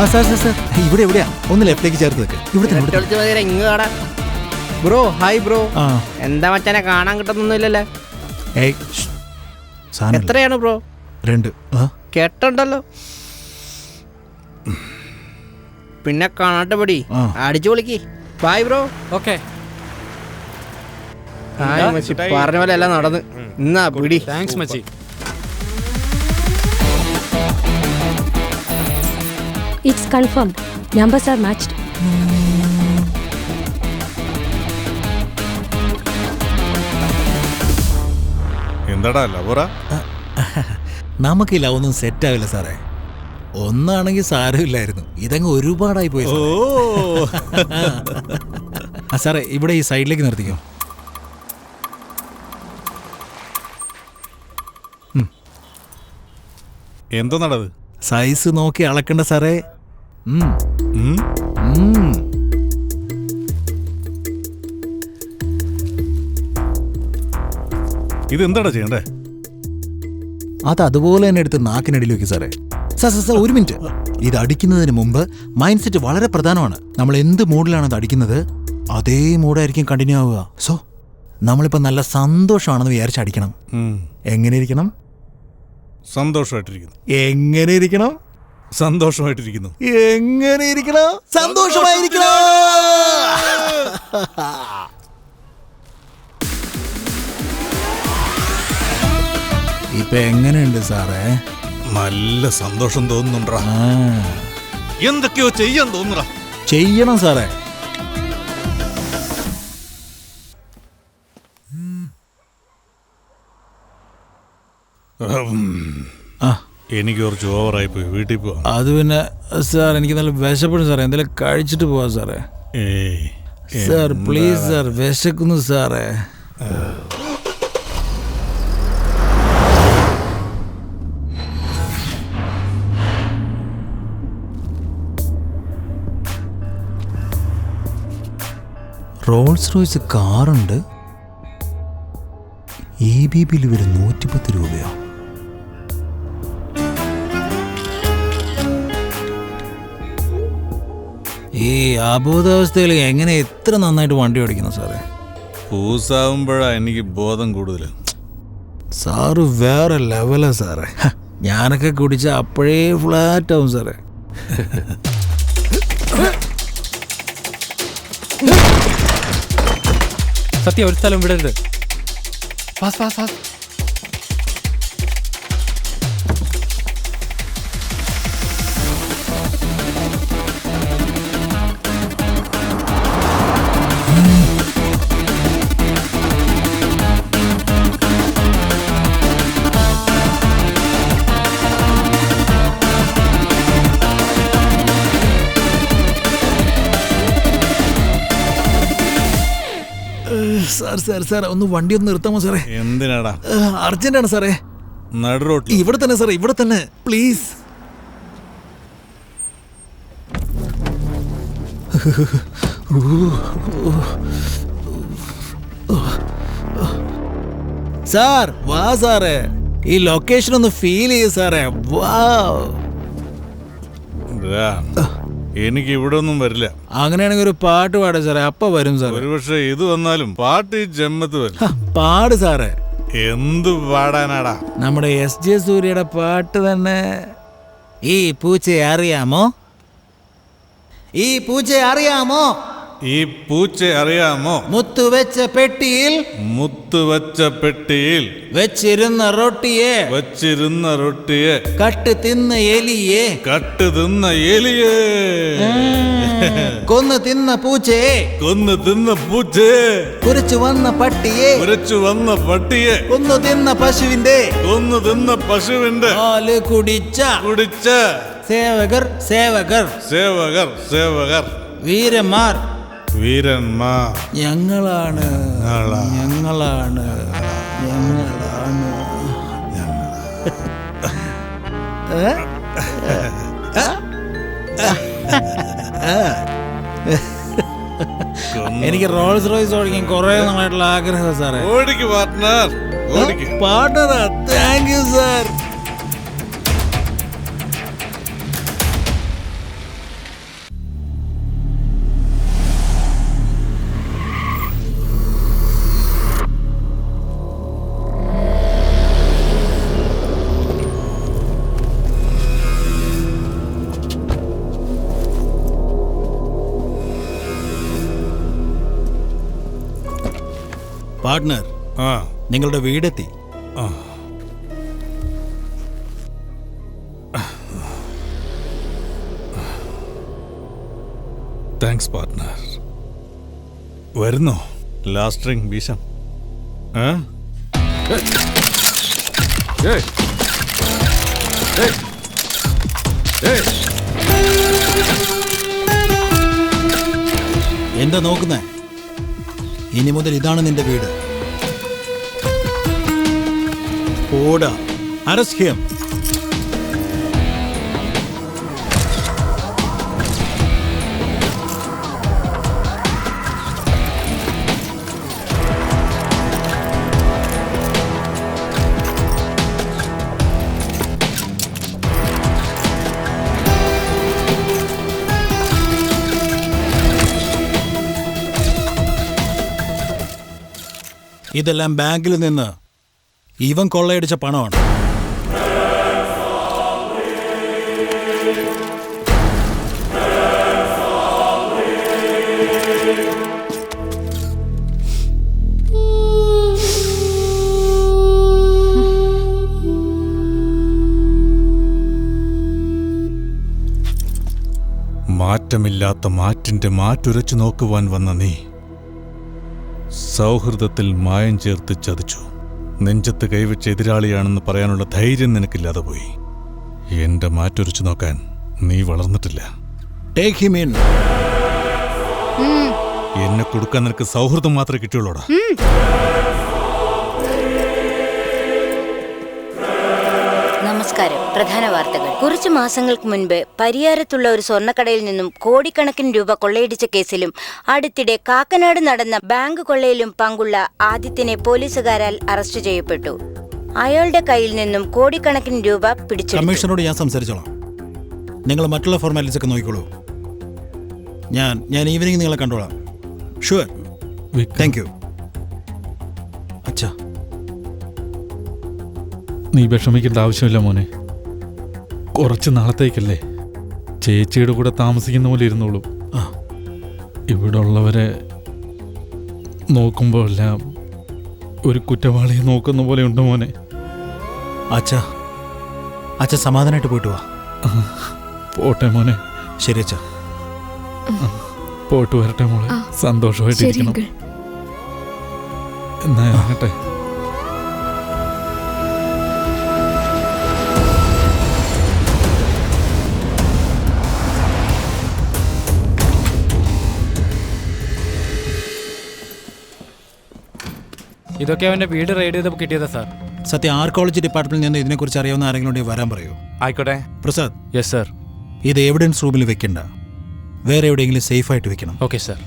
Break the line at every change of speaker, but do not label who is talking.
Sir sir sir. ഇവിടെ എവിടെയാ? ഒന്ന് ലെഫ്റ്റിലേക്ക് ചേർത്ത് വെക്ക് ഇവിടെ തന്നെ തന്നെ.
Bro hi bro.
ആ.
എന്താ മച്ചാനെ കാണാൻ കിട്ടുന്നൊന്നുമില്ലല്ലേ?
ഏയ്. സാധനം ഇല്ല.
എത്രയാണ് ബ്രോ?
രണ്ട്. ആ.
കേട്ടുണ്ടല്ലോ പിന്നെ കാണാട്ടെ പടി.
ആ.
അടിച്ചു വിളിക്ക് ബായ് ബ്രോ.
ഓക്കെ.
ഹായ് മച്ചി. പറഞ്ഞ പോലെ എല്ലാം നടന്ന്. എന്നാ പിടി.
താങ്ക്സ് മച്ചി.
It's confirmed. Numbers are matched.
എന്താടാ ലവറ?
നമുക്കില്ല ഒന്നും സെറ്റ് ആവില്ല സാറേ. ഒന്നാണെങ്കിൽ സാരമില്ലായിരുന്നു. ഇതങ്ങ് ഒരുപാടായി പോയി സാറേ. ആ സാറേ ഇവിടെ ഈ സൈഡിലേക്ക് നിർത്തിക്കോ.
എന്താ നടത്
സൈസ് നോക്കി അളക്കണ്ട സാറേ. ഇത്.
ഇതെന്താടാ ചെയ്യണ്ടേ?
അത് അതുപോലെ തന്നെ എടുത്ത് നാക്കിനടിയിൽ വെക്കും സാറേ. സാർ സാർ സാർ ഒരു മിനിറ്റ്. ഇത് അടിക്കുന്നതിന് മുമ്പ് മൈൻഡ് സെറ്റ് വളരെ പ്രധാനമാണ്. നമ്മൾ എന്ത് മൂഡിലാണ് അത് അടിക്കുന്നത്? അതേ മൂഡായിരിക്കും കണ്ടിന്യൂ ആവുക. സോ നമ്മളിപ്പോൾ നല്ല സന്തോഷമാണെന്ന് വിചാരിച്ച് അടിക്കണം. എങ്ങനെ ഇരിക്കണം?
സന്തോഷമായിട്ടിരിക്കുന്നു.
എങ്ങനെ ഇരിക്കണം?
സന്തോഷമായിട്ടിരിക്കുന്നു.
എങ്ങനെ ഇരിക്കണം? സന്തോഷമായിരിക്കണം. ഇപ്പൊ എങ്ങനെയുണ്ട് സാറേ?
നല്ല സന്തോഷം തോന്നുന്നുണ്ടോ എന്തൊക്കെയോ ചെയ്യാൻ തോന്നുടാ
ചെയ്യണം സാറേ.
എനിക്ക് കുറച്ച് ഓവറായി പോയി വീട്ടിൽ പോവാം.
അത് പിന്നെ സാർ എനിക്ക് നല്ല വിശപ്പെടും സാറേ. എന്തെങ്കിലും കഴിച്ചിട്ട് പോവാ സാറേ.
ഏയ്.
സാർ പ്ലീസ് സാർ വിശക്കുന്നു സാറേ. റോൾസ് റോയ്സ് കാറുണ്ട്. എ ബി ബിയിൽ ഇവർ നൂറ്റിപ്പത്ത് രൂപയോ? ഈ അബോധാവസ്ഥയിൽ എങ്ങനെ എത്ര നന്നായിട്ട് വണ്ടി ഓടിക്കുന്നു സാറേ?
പൂസാവുമ്പോഴാ എനിക്ക് ബോധം കൂടുതൽ
സാറ് വേറെ ലെവലാ സാറേ. ഞാനൊക്കെ കുടിച്ച അപ്പോഴേ ഫ്ലാറ്റ് ആവും സാറേ.
സത്യം ഒരു സ്ഥലം വിടരുത്. Fast fast fast
sir sir sir ഒന്ന് വണ്ടി ഒന്ന് നിർത്താമോ സാറേ?
എന്തിനാടാ?
അർജന്റാണ് സാറേ.
നടു റോട്ടിൽ
ഇവിടെ തന്നെ സാറേ ഇവിടെ തന്നെ. പ്ലീസ് സാർ വാ സാറേ. ഈ ലൊക്കേഷൻ ഒന്ന് ഫീൽ ചെയ്യൂ സാറേ. വാ.
എനിക്ക് ഇവിടെ ഒന്നും വരില്ല.
അങ്ങനെയാണെങ്കിൽ ഒരു പാട്ട് പാടാ സാറേ. അപ്പ വരും സാറേ.
ഒരുപക്ഷെ ഇത് വന്നാലും പാട്ട് ഈ ജമ്മത്ത് വരും.
പാട് സാറേ.
എന്ത് പാടാനാടാ.
നമ്മുടെ എസ് ജെ സൂര്യയുടെ പാട്ട് തന്നെ. ഈ പൂച്ചയെ അറിയാമോ? ഈ പൂച്ചയെ അറിയാമോ?
ഈ പൂച്ച അറിയാമോ?
മുത്തു വെച്ച പെട്ടിയിൽ
മുത്തുവച്ച പെട്ടിയിൽ
വെച്ചിരുന്ന റൊട്ടിയെ
വെച്ചിരുന്ന റൊട്ടിയെ
കട്ട് തിന്ന എലിയെ
കട്ട് തിന്ന എലിയെ
കൊന്നു തിന്ന പൂച്ചയെ
കൊന്ന് തിന്ന പൂച്ചയെ
കുറിച്ചു വന്ന പട്ടിയെ
കുറിച്ചു വന്ന പട്ടിയെ
കൊന്നു തിന്ന പശുവിന്റെ
കൊന്നു തിന്ന പശുവിന്റെ
പാൽ കുടിച്ച
കുടിച്ച
സേവകർ സേവകർ.
സേവകർ സേവകർ.
വീരന്മാർ.
വീരന്മാർ
ഞങ്ങളാണ്
ഞങ്ങളാ.
ഞങ്ങളാണ് ഞങ്ങളാണ് ഏ?
കൊന്ന്
എനിക്ക് റോൾസ് റോയ്സ് ഓടിക്കാൻ കുറെ നാളായിട്ടുള്ള ആഗ്രഹം സാറേ.
ഓടിക്ക് പാർട്ട്ണർ ഓടിക്ക്.
പാർട്ണറാ താങ്ക് യു സാർ പാർട്ട്ണർ
ആ.
നിങ്ങളുടെ വീടെത്തി.
താങ്ക്സ് പാർട്ട്ണർ വരുന്നോ? ലാസ്റ്റ് റിംഗ് വീശം
എന്താ നോക്കുന്നേ? ഇനി മുതൽ ഇതാണ് നിന്റെ വീട്. ഓടാ. അരസ്യം ഇതെല്ലാം ബാങ്കിൽ നിന്ന് ഇവൻ കൊള്ളയടിച്ച പണമാണ്.
മാറ്റമില്ലാത്ത മാറ്റിന്റെ മാറ്റുരച്ചു നോക്കുവാൻ വന്ന നീ. സൗഹൃദത്തിൽ മായം ചേർത്ത് ചതിച്ചു. നെഞ്ചത്ത് കൈവച്ച എതിരാളിയാണെന്ന് പറയാനുള്ള ധൈര്യം നിനക്കില്ലാതെ പോയി. എന്റെ മാറ്റൊരിച്ചു നോക്കാൻ നീ വളർന്നിട്ടില്ല.
ടേക്ക് ഹിം ഇൻ
എന്നെ കൊടുക്കാൻ നിനക്ക് സൗഹൃദം മാത്രമേ കിട്ടിയുള്ളൂടാ.
നമസ്കാരം. പ്രധാന വാർത്തകൾ. കുറച്ചു മാസങ്ങൾക്ക് മുൻപ് പരിയാരത്തുള്ള ഒരു സ്വർണക്കടയിൽ നിന്നും കോടിക്കണക്കിന് രൂപ കൊള്ളയടിച്ച കേസിലും അടുത്തിടെ കാക്കനാട് നടന്ന ബാങ്ക് കൊള്ളയിലും പങ്കുള്ള ആദിത്യനെ പോലീസുകാരാൽ അറസ്റ്റ് ചെയ്യപ്പെട്ടു. അയാളുടെ കയ്യിൽ നിന്നും കോടിക്കണക്കിന് രൂപ പിടിച്ചു
കമ്മീഷണറോട് ഞാൻ സംസാരിച്ചോളാം. നിങ്ങൾ മറ്റുള്ള ഫോർമാലിറ്റീസ് ഒക്കെ നോക്കിക്കോളൂ. ഞാൻ ഞാൻ ഈവനിങ് നിങ്ങളെ കണ്ടോളാം. ഷുവർ താങ്ക് യു
നീ വിഷമിക്കേണ്ട ആവശ്യമില്ല മോനെ. കുറച്ച് നാളത്തേക്കല്ലേ ചേച്ചിയുടെ കൂടെ താമസിക്കുന്ന പോലെ ഇരുന്നോളൂ.
ആ.
ഇവിടെ ഉള്ളവരെ നോക്കുമ്പോൾ എല്ലാം ഒരു കുറ്റവാളിയെ നോക്കുന്ന പോലെ ഉണ്ട് മോനെ.
അച്ഛാ അച്ഛ സമാധാനമായിട്ട് പോയിട്ട് വാ.
പോട്ടെ മോനെ.
ശരി അച്ഛാ.
പോയിട്ട് വരട്ടെ മോളെ. സന്തോഷമായിട്ടിരിക്കണം. എന്നാ ഇറങ്ങട്ടെ.
ഇതൊക്കെ അവന്റെ വീട് റെയ്ഡ് ചെയ്തപ്പോൾ കിട്ടിയതാ സാർ
സത്യം ആർക്കോളജി ഡിപ്പാർട്ട്മെന്റിൽ നിന്ന് ഇതിനെക്കുറിച്ച് അറിയാവുന്ന ആരെങ്കിലും ഉണ്ടെങ്കിൽ വരാൻ പറയൂ.
ആയിക്കോട്ടെ.
പ്രസാദ്
യെസ് സർ
ഇത് എവിഡൻസ് റൂമിൽ വെക്കണ്ട. വേറെ എവിടെയെങ്കിലും സേഫ് ആയിട്ട് വെക്കണം.
Okay sir